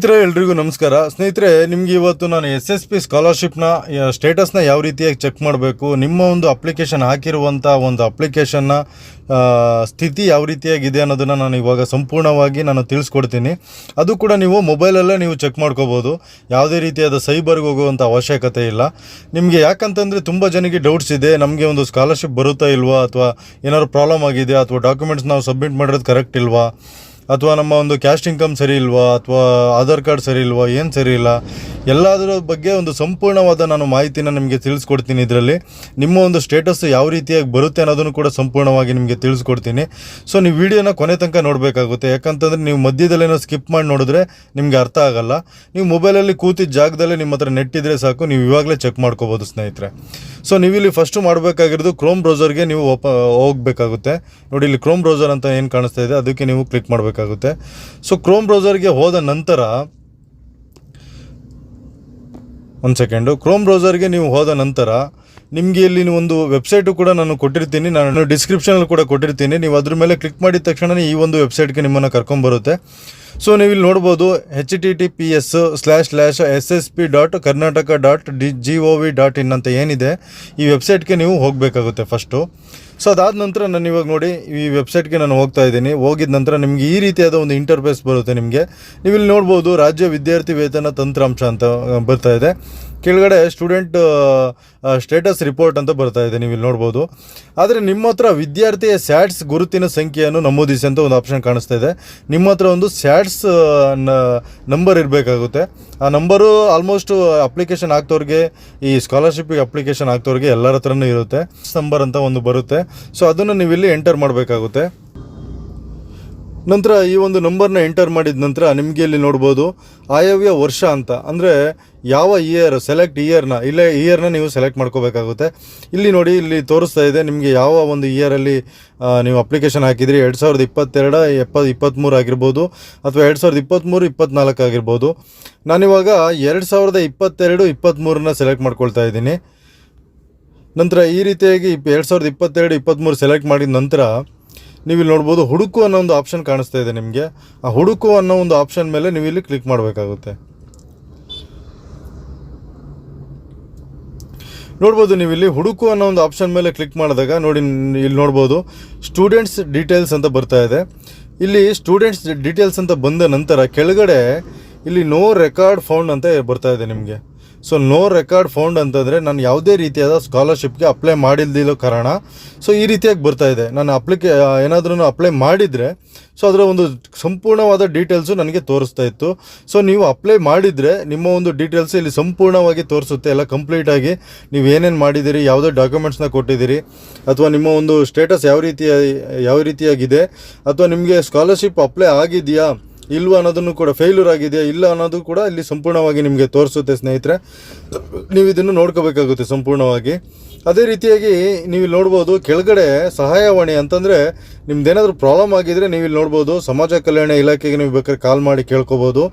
ಸ್ನೇಹಿತರೆ, ಎಲ್ರಿಗೂ ನಮಸ್ಕಾರ. ಸ್ನೇಹಿತರೆ, ನಿಮ್ಗೆ ಇವತ್ತು ನಾನು ಎಸ್ ಎಸ್ ಪಿ ಸ್ಕಾಲರ್ಶಿಪ್ನ ಸ್ಟೇಟಸ್ನ ಯಾವ ರೀತಿಯಾಗಿ ಚೆಕ್ ಮಾಡಬೇಕು, ನಿಮ್ಮ ಒಂದು ಅಪ್ಲಿಕೇಶನ್ ಹಾಕಿರುವಂಥ ಒಂದು ಅಪ್ಲಿಕೇಶನ್ನ ಸ್ಥಿತಿ ಯಾವ ರೀತಿಯಾಗಿದೆ ಅನ್ನೋದನ್ನು ನಾನು ಇವಾಗ ಸಂಪೂರ್ಣವಾಗಿ ನಾನು ತಿಳಿಸ್ಕೊಡ್ತೀನಿ. ಅದು ಕೂಡ ನೀವು ಮೊಬೈಲಲ್ಲೇ ನೀವು ಚೆಕ್ ಮಾಡ್ಕೋಬೋದು. ಯಾವುದೇ ರೀತಿಯಾದ ಸೈಬರ್ಗೆ ಹೋಗುವಂಥ ಅವಶ್ಯಕತೆ ಇಲ್ಲ. ನಿಮಗೆ ಯಾಕಂತಂದರೆ ತುಂಬ ಜನಕ್ಕೆ ಡೌಟ್ಸ್ ಇದೆ, ನಮಗೆ ಒಂದು ಸ್ಕಾಲರ್ಶಿಪ್ ಬರುತ್ತಾ ಇಲ್ವಾ, ಅಥವಾ ಏನಾದ್ರು ಪ್ರಾಬ್ಲಮ್ ಆಗಿದೆ, ಅಥವಾ ಡಾಕ್ಯುಮೆಂಟ್ಸ್ ನಾವು ಸಬ್ಮಿಟ್ ಮಾಡಿರೋದು ಕರೆಕ್ಟ್ ಇಲ್ವಾ? ಅಥವಾ ನಮ್ಮ ಒಂದು ಕ್ಯಾಸ್ಟ್ ಇನ್ಕಮ್ ಸರಿ ಇಲ್ವಾ, ಅಥವಾ ಆಧಾರ್ ಕಾರ್ಡ್ ಸರಿ ಇಲ್ವಾ, ಏನು ಸರಿ ಇಲ್ಲ, ಎಲ್ಲದರ ಬಗ್ಗೆ ಒಂದು ಸಂಪೂರ್ಣವಾದ ನಾನು ಮಾಹಿತಿನ ನಿಮಗೆ ತಿಳಿಸ್ಕೊಡ್ತೀನಿ ಇದರಲ್ಲಿ. ನಿಮ್ಮ ಒಂದು ಸ್ಟೇಟಸ್ ಯಾವ ರೀತಿಯಾಗಿ ಬರುತ್ತೆ ಅನ್ನೋದನ್ನು ಕೂಡ ಸಂಪೂರ್ಣವಾಗಿ ನಿಮಗೆ ತಿಳಿಸ್ಕೊಡ್ತೀನಿ. ಸೊ ನೀವು ವಿಡಿಯೋನ ಕೊನೆ ತನಕ ನೋಡಬೇಕಾಗುತ್ತೆ. ಯಾಕಂತಂದರೆ ನೀವು ಮಧ್ಯದಲ್ಲೇನೋ ಸ್ಕಿಪ್ ಮಾಡಿ ನೋಡಿದ್ರೆ ನಿಮಗೆ ಅರ್ಥ ಆಗಲ್ಲ. ನೀವು ಮೊಬೈಲಲ್ಲಿ ಕೂತಿದ್ದ ಜಾಗದಲ್ಲೇ ನಿಮ್ಮ ಹತ್ರ ನೆಟ್ ಸಾಕು, ನೀವು ಇವಾಗಲೇ ಚೆಕ್ ಮಾಡ್ಕೋಬೋದು ಸ್ನೇಹಿತರೆ. ಸೊ ನೀವು ಇಲ್ಲಿ ಫಸ್ಟು ಮಾಡಬೇಕಾಗಿರೋದು ಕ್ರೋಮ್ ಬ್ರೌಸರ್ಗೆ ನೀವು ಓಪ ಹೋಗಬೇಕಾಗುತ್ತೆ. ನೋಡಿ, ಇಲ್ಲಿ ಕ್ರೋಮ್ ಬ್ರೌಸರ್ ಅಂತ ಏನು ಕಾಣಿಸ್ತಾ ಇದೆ, ಅದಕ್ಕೆ ನೀವು ಕ್ಲಿಕ್ ಮಾಡಬೇಕಾಗುತ್ತೆ. ಸೊ ಕ್ರೋಮ್ ಬ್ರೌಸರ್ಗೆ ಹೋದ ನಂತರ ಒಂದು ಸೆಕೆಂಡು ಕ್ರೋಮ್ ಬ್ರೌಸರ್ಗೆ ನೀವು ಹೋದ ನಂತರ ನಿಮಗೆ ಇಲ್ಲಿ ಒಂದು ವೆಬ್ಸೈಟು ಕೂಡ ನಾನು ಕೊಟ್ಟಿರ್ತೀನಿ. ನಾನು ಡಿಸ್ಕ್ರಿಪ್ಷನಲ್ಲಿ ಕೂಡ ಕೊಟ್ಟಿರ್ತೀನಿ. ನೀವು ಅದ್ರ ಮೇಲೆ ಕ್ಲಿಕ್ ಮಾಡಿದ ತಕ್ಷಣವೇ ಈ ಒಂದು ವೆಬ್ಸೈಟ್ಗೆ ನಿಮ್ಮನ್ನು ಕರ್ಕೊಂಬರುತ್ತೆ ಸೊ ನೀವು ಇಲ್ಲಿ ನೋಡ್ಬೋದು H T T P S slash slash S S P dot Karnataka dot D G O V dot in ಅಂತ ಏನಿದೆ. ಈ ವೆಬ್ಸೈಟ್ಗೆ ನೀವು ಹೋಗಬೇಕಾಗುತ್ತೆ ಫಸ್ಟು ಸೊ ಅದಾದ ನಂತರ ನಾನು ಇವಾಗ ನೋಡಿ ಈ ವೆಬ್ಸೈಟ್ಗೆ ನಾನು ಹೋಗ್ತಾ ಇದ್ದೀನಿ. ಹೋಗಿದ ನಂತರ ನಿಮಗೆ ಈ ರೀತಿಯಾದ ಒಂದು ಇಂಟರ್ಫೇಸ್ ಬರುತ್ತೆ ನಿಮಗೆ. ನೀವು ಇಲ್ಲಿ ನೋಡ್ಬೋದು ರಾಜ್ಯ ವಿದ್ಯಾರ್ಥಿ ವೇತನ ತಂತ್ರಾಂಶ ಅಂತ ಬರ್ತಾ ಇದೆ. ಕೆಳಗಡೆ ಸ್ಟೂಡೆಂಟ್ ಸ್ಟೇಟಸ್ ರಿಪೋರ್ಟ್ ಅಂತ ಬರ್ತಾ ಇದೆ, ನೀವು ಇಲ್ಲಿ ನೋಡ್ಬೋದು. ಆದರೆ ನಿಮ್ಮ ಹತ್ರ ವಿದ್ಯಾರ್ಥಿಯ ಸ್ಯಾಟ್ಸ್ ಗುರುತಿನ ಸಂಖ್ಯೆಯನ್ನು ನಮೂದಿಸಿ ಅಂತ ಒಂದು ಆಪ್ಷನ್ ಕಾಣಿಸ್ತಾ ಇದೆ. ನಿಮ್ಮ ಹತ್ರ ಒಂದು ಸ್ಯಾಟ್ಸ್ ನಂಬರ್ ಇರಬೇಕಾಗುತ್ತೆ. ಆ ನಂಬರು ಆಲ್ಮೋಸ್ಟ್ ಅಪ್ಲಿಕೇಶನ್ ಆಗ್ತವ್ರಿಗೆ, ಈ ಸ್ಕಾಲರ್ಶಿಪ್ಗೆ ಅಪ್ಲಿಕೇಶನ್ ಆಗ್ತವ್ರಿಗೆ ಎಲ್ಲರ ಹತ್ರನೂ ಇರುತ್ತೆ. ನಂಬರ್ ಅಂತ ಒಂದು ಬರುತ್ತೆ. ಸೊ ಅದನ್ನು ನೀವು ಇಲ್ಲಿ ಎಂಟರ್ ಮಾಡಬೇಕಾಗುತ್ತೆ. ನಂತರ ಈ ಒಂದು ನಂಬರ್ನ ಎಂಟರ್ ಮಾಡಿದ ನಂತರ ನಿಮಗೆ ಇಲ್ಲಿ ನೋಡ್ಬೋದು? ಆಯವ್ಯ ವರ್ಷ ಅಂತ. ಅಂದರೆ ಯಾವ ಇಯರ್ ಸೆಲೆಕ್ಟ್ ಇಯರ್ನ ಇಲ್ಲೇ ಇಯರ್ನ ನೀವು ಸೆಲೆಕ್ಟ್ ಮಾಡ್ಕೋಬೇಕಾಗುತ್ತೆ. ಇಲ್ಲಿ ನೋಡಿ, ಇಲ್ಲಿ ತೋರಿಸ್ತಾ ಇದೆ, ನಿಮಗೆ ಯಾವ ಒಂದು ಇಯರಲ್ಲಿ ನೀವು ಅಪ್ಲಿಕೇಶನ್ ಹಾಕಿದ್ರಿ? ಎರಡು ಸಾವಿರದ ಇಪ್ಪತ್ತೆರಡ, ಎಪ್ಪ ಇಪ್ಪತ್ತ್ಮೂರು ಆಗಿರ್ಬೋದು, ಅಥವಾ ಎರಡು ಸಾವಿರದ ಇಪ್ಪತ್ತ್ಮೂರು ಇಪ್ಪತ್ತ್ನಾಲ್ಕು ಆಗಿರ್ಬೋದು. ನಾನಿವಾಗ ಎರಡು ಸಾವಿರದ ಇಪ್ಪತ್ತೆರಡು ಇಪ್ಪತ್ತ್ಮೂರನ್ನ ಸೆಲೆಕ್ಟ್ ಮಾಡ್ಕೊಳ್ತಾ ಇದ್ದೀನಿ. ನಂತರ ಈ ರೀತಿಯಾಗಿ ಎರಡು ಸಾವಿರದ ಇಪ್ಪತ್ತೆರಡು ಇಪ್ಪತ್ತ್ಮೂರು ಸೆಲೆಕ್ಟ್ ಮಾಡಿದ ನಂತರ ನೀವು ಇಲ್ಲಿ ನೋಡ್ಬೋದು ಹುಡುಕು ಅನ್ನೋ ಒಂದು ಆಪ್ಷನ್ ಕಾಣಿಸ್ತಾ ಇದೆ ನಿಮಗೆ. ಆ ಹುಡುಕು ಅನ್ನೋ ಒಂದು ಆಪ್ಷನ್ ಮೇಲೆ ನೀವು ಇಲ್ಲಿ ಕ್ಲಿಕ್ ಮಾಡಬೇಕಾಗುತ್ತೆ. ನೋಡ್ಬೋದು ನೀವು ಇಲ್ಲಿ ಹುಡುಕು ಅನ್ನೋ ಒಂದು ಆಪ್ಷನ್ ಮೇಲೆ ಕ್ಲಿಕ್ ಮಾಡಿದಾಗ ನೋಡಿ ಇಲ್ಲಿ ನೋಡ್ಬೋದು ಸ್ಟೂಡೆಂಟ್ಸ್ ಡೀಟೇಲ್ಸ್ ಅಂತ ಬರ್ತಾ ಇದೆ. ಇಲ್ಲಿ ಸ್ಟೂಡೆಂಟ್ಸ್ ಡೀಟೇಲ್ಸ್ ಅಂತ ಬಂದ ನಂತರ ಕೆಳಗಡೆ ಇಲ್ಲಿ ನೋ ರೆಕಾರ್ಡ್ ಫೌಂಡ್ ಅಂತ ಬರ್ತಾ ಇದೆ ನಿಮಗೆ. ಸೊ ನೋ ರೆಕಾರ್ಡ್ ಫೌಂಡ್ ಅಂತಂದರೆ ನಾನು ಯಾವುದೇ ರೀತಿಯಾದ ಸ್ಕಾಲರ್ಶಿಪ್ಗೆ ಅಪ್ಲೈ ಮಾಡಿಲ್ದಿರೋ ಕಾರಣ. ಸೊ ಈ ರೀತಿಯಾಗಿ ಬರ್ತಾ ಇದೆ. ನಾನು ಅಪ್ಲಿಕೆ ಏನಾದ್ರೂ ಅಪ್ಲೈ ಮಾಡಿದರೆ ಸೊ ಅದರ ಒಂದು ಸಂಪೂರ್ಣವಾದ ಡೀಟೇಲ್ಸು ನನಗೆ ತೋರಿಸ್ತಾ ಇತ್ತು. ಸೊ ನೀವು ಅಪ್ಲೈ ಮಾಡಿದರೆ ನಿಮ್ಮ ಒಂದು ಡೀಟೇಲ್ಸ್ ಇಲ್ಲಿ ಸಂಪೂರ್ಣವಾಗಿ ತೋರಿಸುತ್ತೆ. ಎಲ್ಲ ಕಂಪ್ಲೀಟಾಗಿ ನೀವು ಏನೇನು ಮಾಡಿದ್ದೀರಿ, ಯಾವುದೇ ಡಾಕ್ಯುಮೆಂಟ್ಸ್ನ ಕೊಟ್ಟಿದ್ದೀರಿ, ಅಥವಾ ನಿಮ್ಮ ಒಂದು ಸ್ಟೇಟಸ್ ಯಾವ ರೀತಿಯ ಯಾವ ರೀತಿಯಾಗಿದೆ, ಅಥವಾ ನಿಮಗೆ ಸ್ಕಾಲರ್ಶಿಪ್ ಅಪ್ಲೈ ಆಗಿದೆಯಾ ಇಲ್ವಾ ಅನ್ನೋದನ್ನು ಕೂಡ ಫೇಲ್ಯೂರ್ ಆಗಿದೆಯಾ ಇಲ್ಲ ಅನ್ನೋದು ಕೂಡ ಇಲ್ಲಿ ಸಂಪೂರ್ಣವಾಗಿ ನಿಮಗೆ ತೋರಿಸುತ್ತೆ ಸ್ನೇಹಿತರೆ. ನೀವು ಇದನ್ನು ನೋಡ್ಕೋಬೇಕಾಗುತ್ತೆ ಸಂಪೂರ್ಣವಾಗಿ. ಅದೇ ರೀತಿಯಾಗಿ ನೀವು ಇಲ್ಲಿ ನೋಡ್ಬೋದು ಕೆಳಗಡೆ ಸಹಾಯವಾಣಿ ಅಂತಂದರೆ ನಿಮ್ದೇನಾದರೂ ಪ್ರಾಬ್ಲಮ್ ಆಗಿದ್ದರೆ ನೀವು ಇಲ್ಲಿ ನೋಡ್ಬೋದು. ಸಮಾಜ ಕಲ್ಯಾಣ ಇಲಾಖೆಗೆ ನೀವು ಬೇಕಾದ್ರೆ ಕಾಲ್ ಮಾಡಿ ಕೇಳ್ಕೊಬೋದು.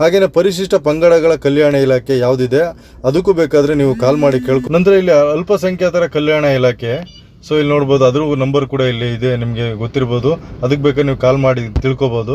ಹಾಗೆಯೇ ಪರಿಶಿಷ್ಟ ಪಂಗಡಗಳ ಕಲ್ಯಾಣ ಇಲಾಖೆ ಯಾವುದಿದೆ, ಅದಕ್ಕೂ ಬೇಕಾದರೆ ನೀವು ಕಾಲ್ ಮಾಡಿ ಕೇಳ್ಕೊ ನಂತರ ಇಲ್ಲಿ ಅಲ್ಪಸಂಖ್ಯಾತರ ಕಲ್ಯಾಣ ಇಲಾಖೆ. ಸೊ ಇಲ್ಲಿ ನೋಡ್ಬೋದು, ಅದ್ರ ನಂಬರ್ ಕೂಡ ಇಲ್ಲಿ ಇದೆ, ನಿಮಗೆ ಗೊತ್ತಿರ್ಬೋದು. ಅದಕ್ಕೆ ಬೇಕಾದ್ರೆ ನೀವು ಕಾಲ್ ಮಾಡಿ ತಿಳ್ಕೊಬೋದು.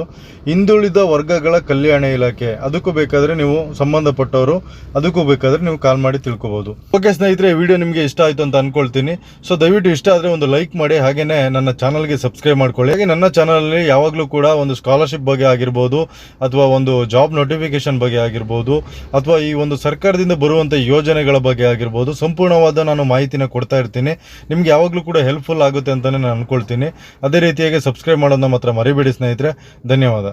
ಹಿಂದುಳಿದ ವರ್ಗಗಳ ಕಲ್ಯಾಣ ಇಲಾಖೆ, ಅದಕ್ಕೂ ಬೇಕಾದರೆ ನೀವು ಸಂಬಂಧಪಟ್ಟವರು, ಅದಕ್ಕೂ ಬೇಕಾದರೆ ನೀವು ಕಾಲ್ ಮಾಡಿ ತಿಳ್ಕೊಬೋದು. ಓಕೆ ಸ್ನೇಹಿತರೆ ವಿಡಿಯೋ ನಿಮಗೆ ಇಷ್ಟ ಆಯಿತು ಅಂತ ಅನ್ಕೊಳ್ತೀನಿ. ಸೊ ದಯವಿಟ್ಟು ಇಷ್ಟ ಆದರೆ ಒಂದು ಲೈಕ್ ಮಾಡಿ ಹಾಗೆಯೇ ನನ್ನ ಚಾನಲ್ಗೆ ಸಬ್ಸ್ಕ್ರೈಬ್ ಮಾಡ್ಕೊಳ್ಳಿ. ಹಾಗೆ ನನ್ನ ಚಾನಲಲ್ಲಿ ಯಾವಾಗಲೂ ಕೂಡ ಒಂದು ಸ್ಕಾಲರ್ಶಿಪ್ ಬಗ್ಗೆ ಆಗಿರ್ಬೋದು, ಅಥವಾ ಒಂದು ಜಾಬ್ ನೋಟಿಫಿಕೇಶನ್ ಬಗ್ಗೆ ಆಗಿರ್ಬೋದು, ಅಥವಾ ಈ ಒಂದು ಸರ್ಕಾರದಿಂದ ಬರುವಂಥ ಯೋಜನೆಗಳ ಬಗ್ಗೆ ಆಗಿರ್ಬೋದು, ಸಂಪೂರ್ಣವಾದ ನಾನು ಮಾಹಿತಿನ ಕೊಡ್ತಾ ಇರ್ತೀನಿ. ನಿಮ್ಗೆ ಯಾವಾಗಲೂ ಕೂಡ ಹೆಲ್ಪ್ಫುಲ್ ಆಗುತ್ತೆ ಅಂತಲೇ ನಾನು ಅಂದ್ಕೊಳ್ತೀನಿ ಅದೇ ರೀತಿಯಾಗಿ ಸಬ್ಸ್ಕ್ರೈಬ್ ಮಾಡೋದನ್ನ ಮಾತ್ರ ಮರಿಬೇಡಿ ಸ್ನೇಹಿತರೆ. ಧನ್ಯವಾದ.